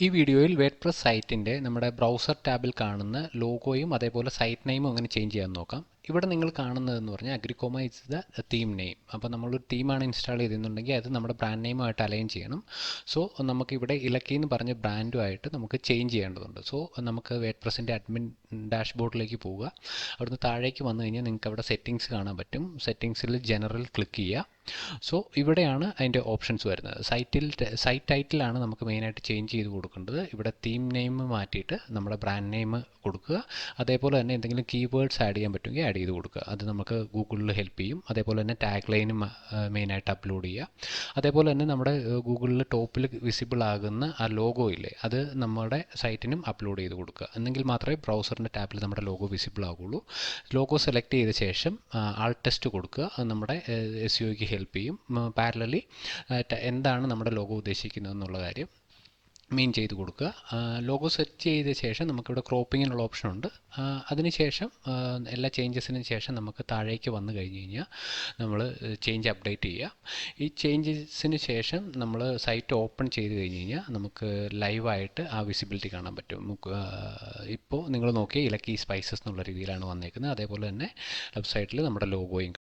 ഈ വീഡിയോയിൽ word press സൈറ്റിന്റെ നമ്മുടെ ബ്രൗസർ ടാബിൽ കാണുന്ന ലോഗോയും അതേപോലെ സൈറ്റ് നെയിമും അങ്ങനെ ചേഞ്ച് ചെയ്യാൻ നോക്കാം. ഇവിടെ നിങ്ങൾ കാണുന്നതെന്ന് പറഞ്ഞാൽ Agricoma is the theme name അപ്പോൾ നമ്മളൊരു തീമാണ് ഇൻസ്റ്റാൾ ചെയ്തിരുന്നുണ്ടെങ്കിൽ അത് നമ്മുടെ ബ്രാൻഡ് നെയിമായിട്ട് അലൈൻ ചെയ്യണം. സോ നമുക്ക് ഇവിടെ ഇലക്കി എന്ന് പറഞ്ഞ ബ്രാൻഡുമായിട്ട് നമുക്ക് ചേഞ്ച് ചെയ്യേണ്ടതുണ്ട്. സോ നമുക്ക് വേഡ് പ്രസിന്റെ അഡ്മിൻ ഡാഷ്ബോർഡിലേക്ക് പോവുക. അവിടുന്ന് താഴേക്ക് വന്നു കഴിഞ്ഞാൽ നിങ്ങൾക്ക് അവിടെ സെറ്റിങ്സ് കാണാൻ പറ്റും. സെറ്റിങ്സിൽ ജനറൽ ക്ലിക്ക് ചെയ്യുക. സോ ഇവിടെയാണ് അതിന്റെ ഓപ്ഷൻസ് വരുന്നത്. സൈറ്റിൽ സൈറ്റ് ടൈറ്റിലാണ് നമുക്ക് മെയിനായിട്ട് ചേഞ്ച് ചെയ്ത് കൊടുക്കേണ്ടത്. ഇവിടെ തീം നെയിം മാറ്റിയിട്ട് നമ്മുടെ ബ്രാൻഡ് നെയിം കൊടുക്കുക. അതേപോലെ തന്നെ എന്തെങ്കിലും കീവേഡ്സ് ആഡ് ചെയ്യാൻ പറ്റുമെങ്കിൽ ആഡ് ചെയ്ത് കൊടുക്കുക. അത് നമുക്ക് ഗൂഗിളിൽ ഹെൽപ്പ് ചെയ്യും. അതേപോലെ തന്നെ ടാഗ് ലൈനും മെയിനായിട്ട് അപ്ലോഡ് ചെയ്യുക. അതേപോലെ തന്നെ നമ്മുടെ ഗൂഗിളിൽ ടോപ്പിൽ വിസിബിൾ ആകുന്ന ആ ലോഗോ ഇല്ലേ അത് നമ്മുടെ സൈറ്റിനും അപ്ലോഡ് ചെയ്ത് കൊടുക്കുക. എന്നെങ്കിൽ മാത്രമേ ബ്രൗസറിന്റെ ടാബിൽ നമ്മുടെ ലോഗോ വിസിബിൾ ആകുള്ളൂ ലോഗോ സെലക്ട് ചെയ്ത ശേഷം ആൾ ടെസ്റ്റ് കൊടുക്കുക. അത് നമ്മുടെ എസ് യുക്ക് ഹെൽപ്പ് ചെയ്യും. പാരലലി എന്താണ് നമ്മുടെ ലോഗോ ഉദ്ദേശിക്കുന്നത് എന്നുള്ള കാര്യം. മീൻ ചെയ്ത് കൊടുക്കുക. ലോഗോ സെറ്റ് ചെയ്ത ശേഷം നമുക്കിവിടെ ക്രോപ്പിങ്ങിനുള്ള ഓപ്ഷൻ ഉണ്ട്. അതിനുശേഷം എല്ലാ ചേഞ്ചസിന് ശേഷം നമുക്ക് താഴേക്ക് വന്നു കഴിഞ്ഞ് കഴിഞ്ഞാൽ നമ്മൾ ചേഞ്ച് അപ്ഡേറ്റ് ചെയ്യുക ഈ ചേഞ്ചസിന് ശേഷം നമ്മൾ സൈറ്റ് ഓപ്പൺ ചെയ്ത് കഴിഞ്ഞ് കഴിഞ്ഞാൽ നമുക്ക് ലൈവായിട്ട് ആ വിസിബിലിറ്റി കാണാൻ പറ്റും. ഇപ്പോൾ നിങ്ങൾ നോക്കിയാൽ ഇലക്കി സ്പൈസസ് എന്നുള്ള രീതിയിലാണ് വന്നേക്കുന്നത്. അതേപോലെ തന്നെ വെബ്സൈറ്റിൽ നമ്മുടെ ലോഗോയും